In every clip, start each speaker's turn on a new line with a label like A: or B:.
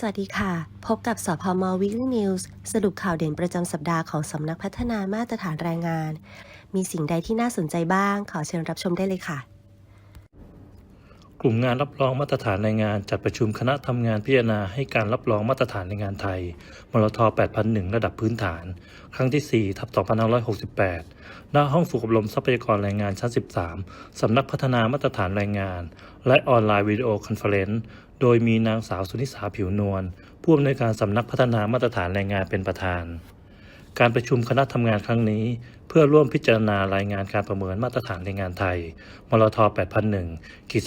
A: สวัสดีค่ะ พบกับสพม Weekly News สรุปข่าวเด่นประจำสัปดาห์ของสำนักพัฒนามาตรฐานแรงงาน มีสิ่งใดที่น่าสนใจบ้าง ขอเชิญรับชมได้เลยค่ะ
B: กลุ่มงานรับรองมาตรฐานแรงงานจัดประชุมคณะทำงานพิจารณาให้การรับรองมาตรฐานแรงงานไทยมลท8001 ระดับพื้นฐาน ครั้งที่ 4 ทับ 2568ณห้องฝึกอบรมทรัพยากรแรงงานชั้น 13 สำนักพัฒนามาตรฐานแรงงาน และออนไลน์วิดีโอคอนเฟอเรนซ์ โดยมีนางสาวสุนิสาผิวนวลผู้อำนวยการสำนักพัฒนามาตรฐานแรงงานเป็นประธาน การประชุมคณะทำงานครั้งนี้ เพื่อร่วมพิจารณารายงานการประเมินมาตรฐานแรงงานไทยมลท8001ขีด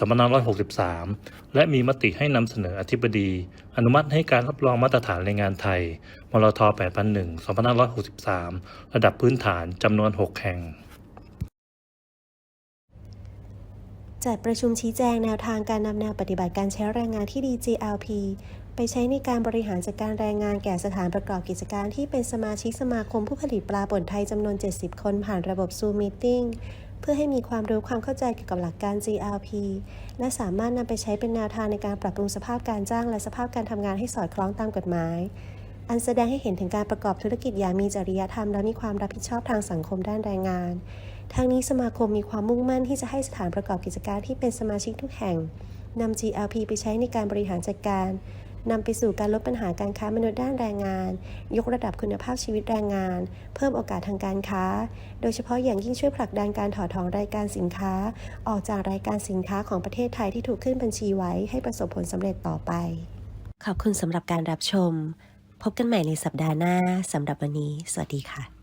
B: 2563 และมีมติให้นำเสนออธิบดี อนุมัติให้การรับรองมาตรฐานแรงงานไทยมลท8001 2563 ระดับพื้นฐานจำนวน 6 แห่ง
A: จัดประชุมชี้แจงแนวทางการนำแนวปฏิบัติการใช้แรงงานที่ดี GLP ไปใช้ในการบริหารจัดการแรงงานแก่สถานประกอบกิจการที่เป็นสมาชิกสมาคมผู้ผลิตปลาป่นไทยจำนวน 70 คนผ่านระบบ Zoom Meeting เพื่อให้มีความรู้ความเข้าใจเกี่ยวกับหลักการ GLP และสามารถนำไปใช้เป็นแนวทางในการปรับปรุงสภาพการจ้างและสภาพการทำงานให้สอดคล้องตามกฎหมาย อันแสดงให้เห็นถึงการประกอบธุรกิจอย่างมีจริยธรรมและมีความรับผิดชอบทางสังคมด้านแรงงาน ทั้งนี้สมาคมมีความมุ่งมั่นที่จะให้สถานประกอบกิจการที่เป็นสมาชิกทุกแห่งนำ GLP ไปใช้ในการบริหารจัดการ นำไปสู่การลดปัญหาการค้ามนุษย์ด้านแรงงาน ยกระดับคุณภาพชีวิตแรงงาน เพิ่มโอกาสทางการค้า โดยเฉพาะอย่างยิ่งช่วยผลักดันการถอดถอนรายการสินค้า ออกจากรายการสินค้าของประเทศไทยที่ถูกขึ้นบัญชีไว้ให้ประสบผลสำเร็จต่อไป ขอบคุณสำหรับการรับชม พบกันใหม่ในสัปดาห์หน้าสำหรับวันนี้ สวัสดีค่ะ